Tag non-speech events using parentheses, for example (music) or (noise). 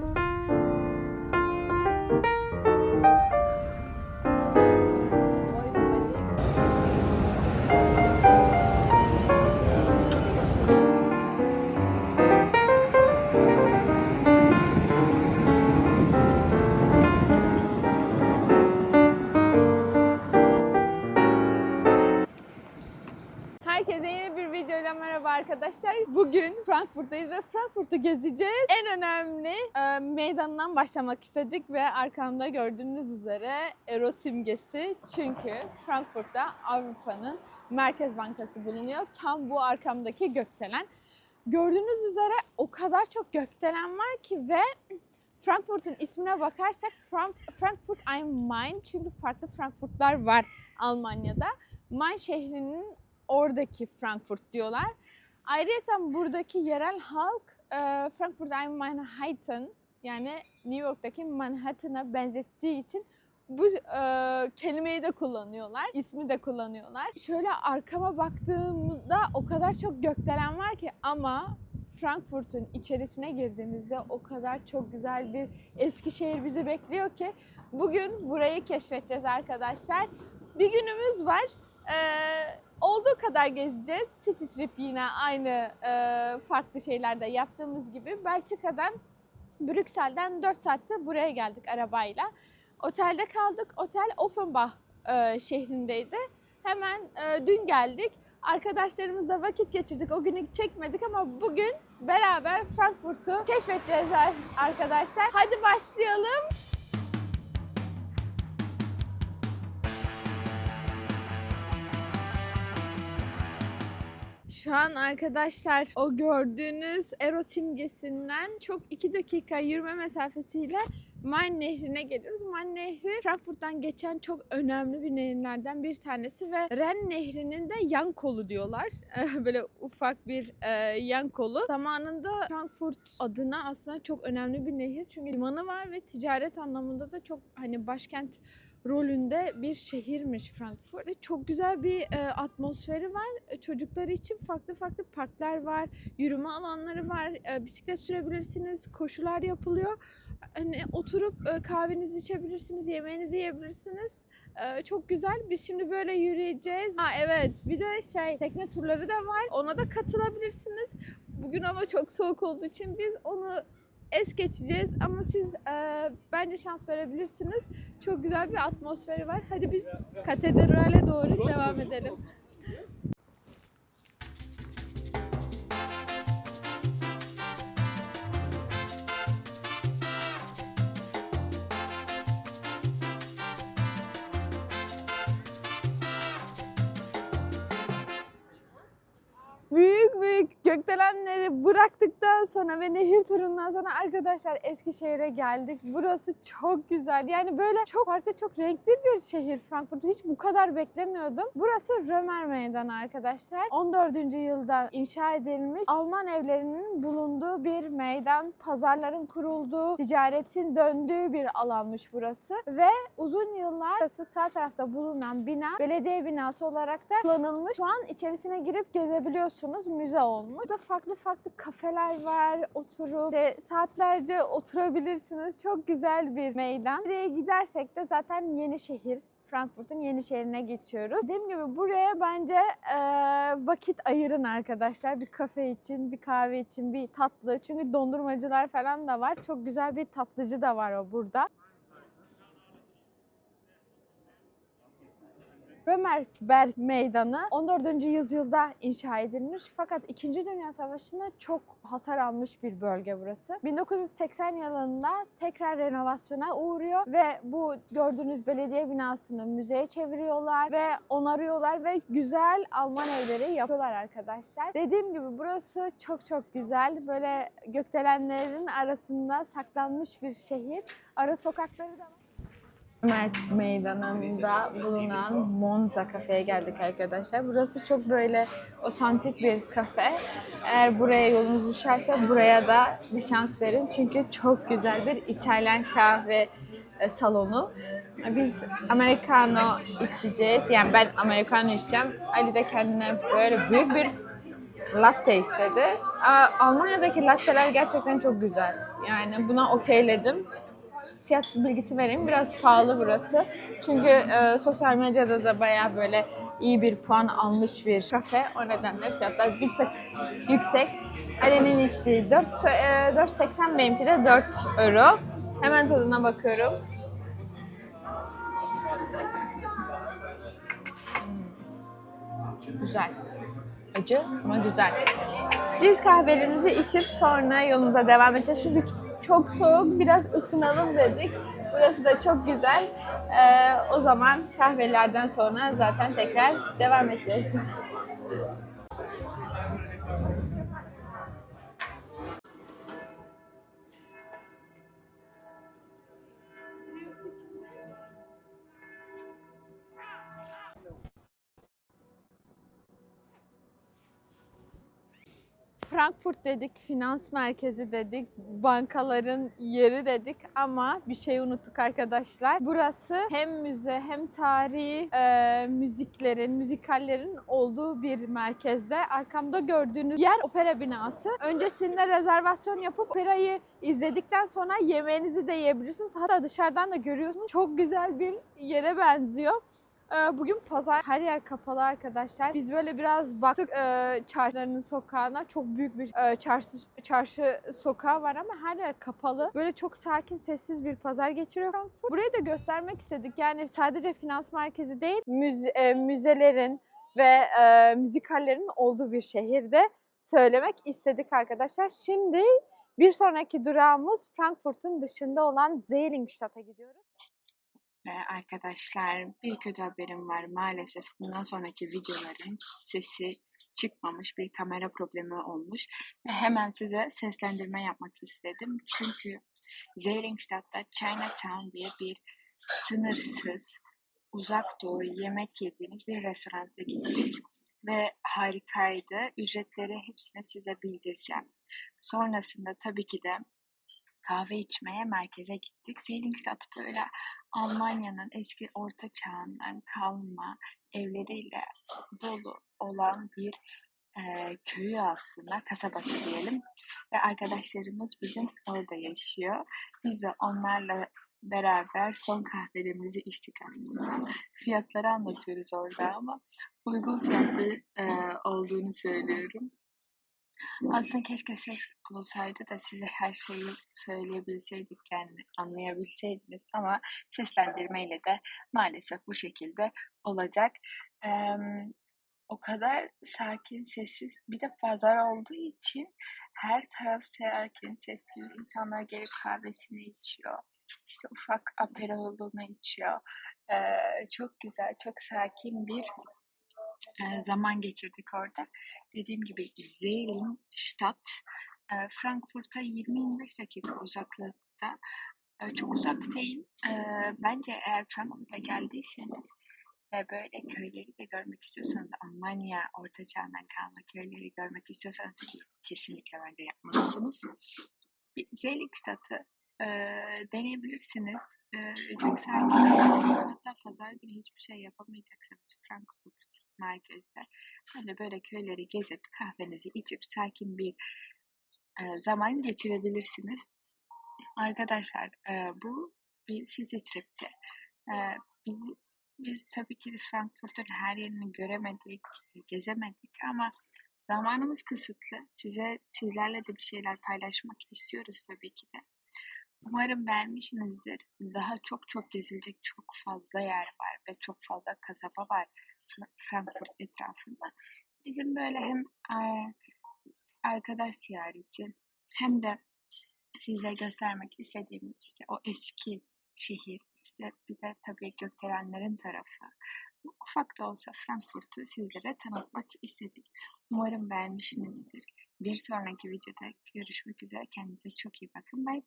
Bye. Arkadaşlar. Bugün Frankfurt'tayız ve Frankfurt'u gezeceğiz. En önemli e, meydandan başlamak istedik ve arkamda gördüğünüz üzere Euro simgesi. Çünkü Frankfurt'ta Avrupa'nın Merkez Bankası bulunuyor. Tam bu arkamdaki gökdelen. Gördüğünüz üzere o kadar çok gökdelen var ki ve Frankfurt'un ismine bakarsak Frank- Frankfurt am Main çünkü farklı Frankfurtlar var Almanya'da. Main şehrinin oradaki Frankfurt diyorlar. Ayrıca buradaki yerel halk e, Frankfurt am Manhattan yani New York'taki Manhattan'a benzettiği için bu e, kelimeyi de kullanıyorlar, ismi de kullanıyorlar. Şöyle arkama baktığımda o kadar çok gökdelen var ki ama Frankfurt'un içerisine girdiğimizde o kadar çok güzel bir Eskişehir bizi bekliyor ki bugün burayı keşfedeceğiz arkadaşlar. Bir günümüz var. Ee, olduğu kadar gezeceğiz. City trip yine aynı e, farklı şeylerde yaptığımız gibi. Belçika'dan, Brüksel'den 4 saatte buraya geldik arabayla. Otelde kaldık. Otel Offenbach e, şehrindeydi. Hemen e, dün geldik. Arkadaşlarımızla vakit geçirdik. O günü çekmedik ama bugün beraber Frankfurt'u keşfedeceğiz ar- arkadaşlar. Hadi başlayalım. Şu an arkadaşlar o gördüğünüz Ero simgesinden çok 2 dakika yürüme mesafesiyle Main Nehri'ne geliyoruz. Main Nehri Frankfurt'tan geçen çok önemli bir nehirlerden bir tanesi ve Ren Nehri'nin de yan kolu diyorlar. (laughs) Böyle ufak bir e, yan kolu. Zamanında Frankfurt adına aslında çok önemli bir nehir. Çünkü limanı var ve ticaret anlamında da çok hani başkent rolünde bir şehirmiş Frankfurt ve çok güzel bir e, atmosferi var. E, Çocukları için farklı farklı parklar var, yürüme alanları var, e, bisiklet sürebilirsiniz, koşular yapılıyor. Hani oturup e, kahvenizi içebilirsiniz, yemeğinizi yiyebilirsiniz. E, çok güzel. Biz şimdi böyle yürüyeceğiz. Ha evet, bir de şey tekne turları da var. Ona da katılabilirsiniz. Bugün ama çok soğuk olduğu için biz onu es geçeceğiz ama siz e, bence şans verebilirsiniz. Çok güzel bir atmosferi var. Hadi biz katedrale doğru devam edelim. Gökdelenleri bıraktıktan sonra ve nehir turundan sonra arkadaşlar Eskişehir'e geldik. Burası çok güzel. Yani böyle çok farklı, çok renkli bir şehir Frankfurt. Hiç bu kadar beklemiyordum. Burası Römer Meydanı arkadaşlar. 14. yılda inşa edilmiş Alman evlerinin bulunduğu bir meydan. Pazarların kurulduğu, ticaretin döndüğü bir alanmış burası. Ve uzun yıllar burası sağ tarafta bulunan bina belediye binası olarak da kullanılmış. Şu an içerisine girip gezebiliyorsunuz. Müze olmuş. Burada farklı farklı kafeler var. Oturup işte saatlerce oturabilirsiniz. Çok güzel bir meydan. Buraya gidersek de zaten yeni şehir. Frankfurt'un yeni şehrine geçiyoruz. Dediğim gibi buraya bence e, vakit ayırın arkadaşlar. Bir kafe için, bir kahve için, bir tatlı. Çünkü dondurmacılar falan da var. Çok güzel bir tatlıcı da var o burada. Römerberg Meydanı 14. yüzyılda inşa edilmiş fakat 2. Dünya Savaşı'nda çok hasar almış bir bölge burası. 1980 yılında tekrar renovasyona uğruyor ve bu gördüğünüz belediye binasını müzeye çeviriyorlar ve onarıyorlar ve güzel Alman evleri yapıyorlar arkadaşlar. Dediğim gibi burası çok çok güzel. Böyle gökdelenlerin arasında saklanmış bir şehir. Ara sokakları da var. Mert Meydanı'nda bulunan Monza kafeye geldik arkadaşlar. Burası çok böyle otantik bir kafe. Eğer buraya yolunuz düşerse buraya da bir şans verin. Çünkü çok güzel bir İtalyan kahve e, salonu. Biz americano içeceğiz. Yani ben americano içeceğim. Ali de kendine böyle büyük bir latte istedi. Almanya'daki latteler gerçekten çok güzel. Yani buna okeyledim. Fiyat bilgisi vereyim. Biraz pahalı burası. Çünkü e, sosyal medyada da bayağı böyle iyi bir puan almış bir kafe. O nedenle fiyatlar bir tık yüksek. Ali'nin içtiği 4, e, 4.80 benimki de 4 euro. Hemen tadına bakıyorum. Güzel. Acı ama güzel. Biz kahvelerimizi içip sonra yolumuza devam edeceğiz. Çünkü çok soğuk, biraz ısınalım dedik. Burası da çok güzel. Ee, o zaman kahvelerden sonra zaten tekrar devam edeceğiz. Frankfurt dedik, finans merkezi dedik, bankaların yeri dedik ama bir şey unuttuk arkadaşlar. Burası hem müze hem tarihi e, müziklerin, müzikallerin olduğu bir merkezde. Arkamda gördüğünüz yer opera binası. Öncesinde rezervasyon yapıp operayı izledikten sonra yemeğinizi de yiyebilirsiniz. Hatta dışarıdan da görüyorsunuz. Çok güzel bir yere benziyor. Ee, Bugün pazar her yer kapalı arkadaşlar. Biz böyle biraz baktık e, çarşılarının sokağına. Çok büyük bir e, çarşı çarşı sokağı var ama her yer kapalı. Böyle çok sakin, sessiz bir pazar geçiriyor Frankfurt. Burayı da göstermek istedik. Yani sadece finans merkezi değil, müze, e, müzelerin ve e, müzikallerin olduğu bir şehirde söylemek istedik arkadaşlar. Şimdi bir sonraki durağımız Frankfurt'un dışında olan Zehlingstadt'a gidiyoruz. Ve arkadaşlar bir kötü haberim var. Maalesef bundan sonraki videoların sesi çıkmamış bir kamera problemi olmuş. Ve hemen size seslendirme yapmak istedim. Çünkü Zehlingstadt'ta Chinatown diye bir sınırsız uzak doğu yemek yediğimiz bir restoranta gittik. Ve harikaydı. Ücretleri hepsini size bildireceğim. Sonrasında tabii ki de kahve içmeye merkeze gittik. Zehlingstadt böyle Almanya'nın eski orta çağından kalma evleriyle dolu olan bir e, köyü aslında, kasabası diyelim. Ve arkadaşlarımız bizim orada yaşıyor. Biz de onlarla beraber son kahvelerimizi içtik aslında. Fiyatları anlatıyoruz orada ama uygun fiyatlı e, olduğunu söylüyorum. Aslında keşke ses olsaydı da size her şeyi söyleyebilseydik yani anlayabilseydiniz ama seslendirmeyle de maalesef bu şekilde olacak. Eee, o kadar sakin, sessiz bir de pazar olduğu için her taraf sakin, sessiz. İnsanlar gelip kahvesini içiyor. İşte ufak aperolunu içiyor. Eee, çok güzel, çok sakin bir zaman geçirdik orada. Dediğim gibi Zehlingstadt e, Frankfurt'a 20-25 dakika uzaklıkta. E, çok uzak değil. E, bence eğer Frankfurt'a geldiyseniz ve böyle köyleri de görmek istiyorsanız Almanya orta çağdan kalma köyleri görmek istiyorsanız ki kesinlikle bence yapmalısınız. Bir Zehlingstadt'ı e, deneyebilirsiniz. E, çok sakin. Hatta pazar günü hiçbir şey yapamayacaksanız Frankfurt merkezde böyle böyle köyleri gezip kahvenizi içip sakin bir e, zaman geçirebilirsiniz. Arkadaşlar e, bu bir city trip'ti. E, biz biz tabii ki Frankfurt'un her yerini göremedik, gezemedik ama zamanımız kısıtlı. Size sizlerle de bir şeyler paylaşmak istiyoruz tabii ki de. Umarım beğenmişsinizdir. Daha çok çok gezilecek çok fazla yer var ve çok fazla kasaba var Frankfurt etrafında. Bizim böyle hem e, arkadaş ziyareti hem de size göstermek istediğimiz işte o eski şehir, işte bir de tabii gökdelenlerin tarafı. Ufak da olsa Frankfurt'u sizlere tanıtmak istedik. Umarım beğenmişsinizdir. Bir sonraki videoda görüşmek üzere. Kendinize çok iyi bakın. Bye.